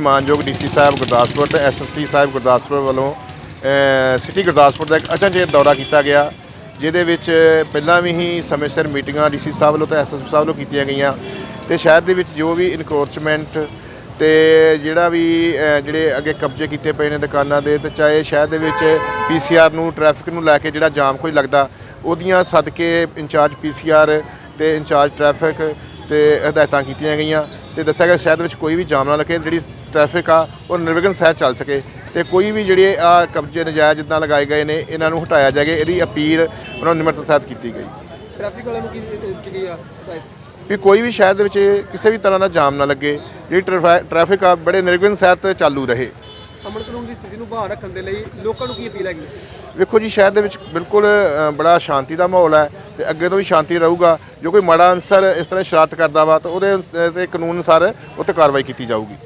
ਮਾਨਯੋਗ ਡੀਸੀ ਸਾਹਿਬ ਗੁਰਦਾਸਪੁਰ ਤੇ ਐਸਐਸਪੀ ਸਾਹਿਬ ਗੁਰਦਾਸਪੁਰ ਵੱਲੋਂ ਸਿਟੀ ਗੁਰਦਾਸਪੁਰ ਦਾ ਇੱਕ ਅਚਨਚੇਤ ਦੌਰਾ ਕੀਤਾ ਗਿਆ, ਜਿਹਦੇ ਵਿੱਚ ਪਹਿਲਾਂ ਵੀ ਹੀ ਸਮੇਂ ਸਿਰ ਮੀਟਿੰਗਾਂ ਡੀਸੀ ਸਾਹਿਬ ਵੱਲੋਂ ਤੇ ਐਸਐਸਪੀ ਸਾਹਿਬ ਵੱਲੋਂ ਕੀਤੀਆਂ ਗਈਆਂ ਤੇ ਸ਼ਹਿਰ ਦੇ ਵਿੱਚ ਜੋ ਵੀ ਇਨਕਰੋਚਮੈਂਟ ਤੇ ਜਿਹੜਾ ਵੀ ਜਿਹੜੇ ਅੱਗੇ ਕਬਜ਼ੇ ਕੀਤੇ ਪਏ ਨੇ ਦੁਕਾਨਾਂ ਦੇ ਤੇ ਚਾਹੇ ਸ਼ਹਿਰ ਦੇ ਵਿੱਚ ਪੀਸੀਆਰ ਨੂੰ, ਟ੍ਰੈਫਿਕ ਨੂੰ ਲੈ ਕੇ ਜਿਹੜਾ ਜਾਮ ਕੋਈ ਲੱਗਦਾ, ਉਹਦੀਆਂ ਸਦਕੇ ਇੰਚਾਰਜ ਪੀਸੀਆਰ ਤੇ ਇੰਚਾਰਜ ਟ੍ਰੈਫਿਕ ਤੇ ਹਦਾਇਤਾਂ ਕੀਤੀਆਂ ਗਈਆਂ। ਤੇ ਦੱਸਿਆ ਗਿਆ ਸ਼ਹਿਰ ਦੇ ਵਿੱਚ ਕੋਈ ਵੀ ਜਾਮ ਨਾ ਲੱਗੇ ਜਿਹੜੀ ਟ੍ਰੈਫਿਕ ਆ ਉਹ ਨਿਰਵਿਘਨ ਸਹਿ ਚੱਲ ਸਕੇ। ਤੇ ਕੋਈ ਵੀ ਜਿਹੜੇ ਆ ਕਬਜ਼ੇ ਨਜਾਇਜ਼ ਜਿੱਦਾਂ ਲਗਾਏ ਗਏ ਨੇ ਇਹਨਾਂ ਨੂੰ ਹਟਾਇਆ ਜਾਵੇ ਇਹਦੀ ਅਪੀਲ ਉਹਨਾਂ ਨੂੰ ਨਿਮਰਤਾ ਸਹਿਤ ਕੀਤੀ ਗਈ। ਟ੍ਰੈਫਿਕ ਵਾਲਿਆਂ ਨੂੰ ਕੀ ਦਿੱਤੀ ਗਈ ਆ? ਵੀ ਕੋਈ ਵੀ ਸ਼ਹਿਰ ਦੇ ਵਿੱਚ ਕਿਸੇ ਵੀ ਤਰ੍ਹਾਂ ਦਾ ਜਾਮ ਨਾ ਲੱਗੇ ਜਿਹੜੀ ਟ੍ਰੈਫਿ- ਟ੍ਰੈਫਿਕ ਆ ਬੜੇ ਨਿਰਵਿਘਨ ਸਹਿਤ ਚਾਲੂ ਰਹੇ। ਅਮਨ ਕਾਨੂੰਨ ਦੀ ਸਥਿਤੀ ਨੂੰ ਬਹਾਲ ਰੱਖਣ ਦੇ ਲਈ ਲੋਕਾਂ ਨੂੰ ਕੀ ਅਪੀਲ ਹੈਗੀ? ਵੇਖੋ ਜੀ ਸ਼ਹਿਰ ਦੇ ਵਿੱਚ ਬਿਲਕੁਲ ਬੜਾ ਸ਼ਾਂਤੀ ਦਾ ਮਾਹੌਲ ਹੈ ਤੇ ਅੱਗੇ ਤੋਂ ਵੀ ਸ਼ਾਂਤੀ ਰਹੂਗਾ। ਜੋ ਕੋਈ ਮਾੜਾ ਅਨਸਰ ਇਸ ਤਰ੍ਹਾਂ ਸ਼ਰਾਰਤ ਕਰਦਾ ਵਾ ਤਾਂ ਉਹਦੇ ਅ, ਤੇ ਕਾਨੂੰਨ ਅਨੁਸਾਰ ਉਹ ਤੇ ਕਾਰਵਾਈ ਕੀਤੀ ਜਾਊਗੀ।